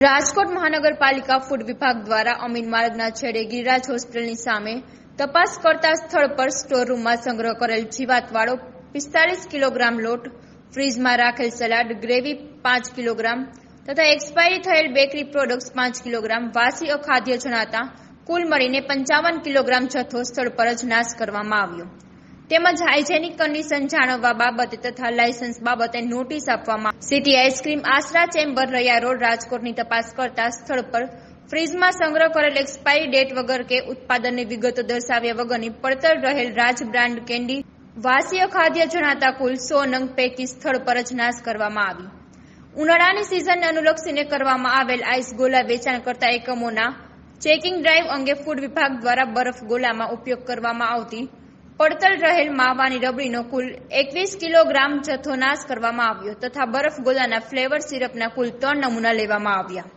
રાજકોટ મહાનગરપાલિકા ફૂડ વિભાગ દ્વારા અમીન માર્ગના છેડે ગિરિરાજ હોસ્પિટલની સામે તપાસ કરતા સ્થળ પર સ્ટોર રૂમમાં સંગ્રહ કરેલ જીવાતવાળો પિસ્તાલીસ કિલોગ્રામ લોટ ફ્રીજમાં રાખેલ સલાડ, ગ્રેવી પાંચ કિલોગ્રામ તથા એક્સપાયરી થયેલ બેકરી પ્રોડક્ટ્સ પાંચ કિલોગ્રામ, વાસી અખાદ્ય જણાતા કુલ મળીને પંચાવન કિલોગ્રામ જથ્થો સ્થળ પર જ નાશ કરવામાં આવ્યો. તેમજ હાઇજેનિક કન્ડિશન જાણવવા બાબતે તથા લાયસન્સ બાબતે નોટિસ આપવામાં city ice cream Aashra chamber Raiya road રાજકોટની તપાસ કરતા સ્થળ પર ફ્રીજમાં સંગ્રહ કરેલ એક્સપાયરી ડેટ વગર કે ઉત્પાદનની વિગતો દર્શાવ્યા વગરની પડતર રહેલ રાજ બ્રાન્ડ કેન્ડી વાસીય ખાદ્ય જણાતા કુલ સો નંગ પૈકી સ્થળ પર જ નાશ કરવામાં આવી. ઉનાળાની સિઝનને અનુલક્ષીને કરવામાં આવેલ આઈસ ગોલા વેચાણ કરતા એકમોના ચેકિંગ ડ્રાઈવ અંગે ફૂડ વિભાગ દ્વારા બરફ ગોલામાં ઉપયોગ કરવામાં આવતી પડતર રહેલ માવાની રબડીનો કુલ એકવીસ કિલોગ્રામ જથ્થો નાશ કરવામાં આવ્યો તથા બરફ ગોલાના ફ્લેવર સિરપના કુલ ત્રણ નમૂના લેવામાં આવ્યા.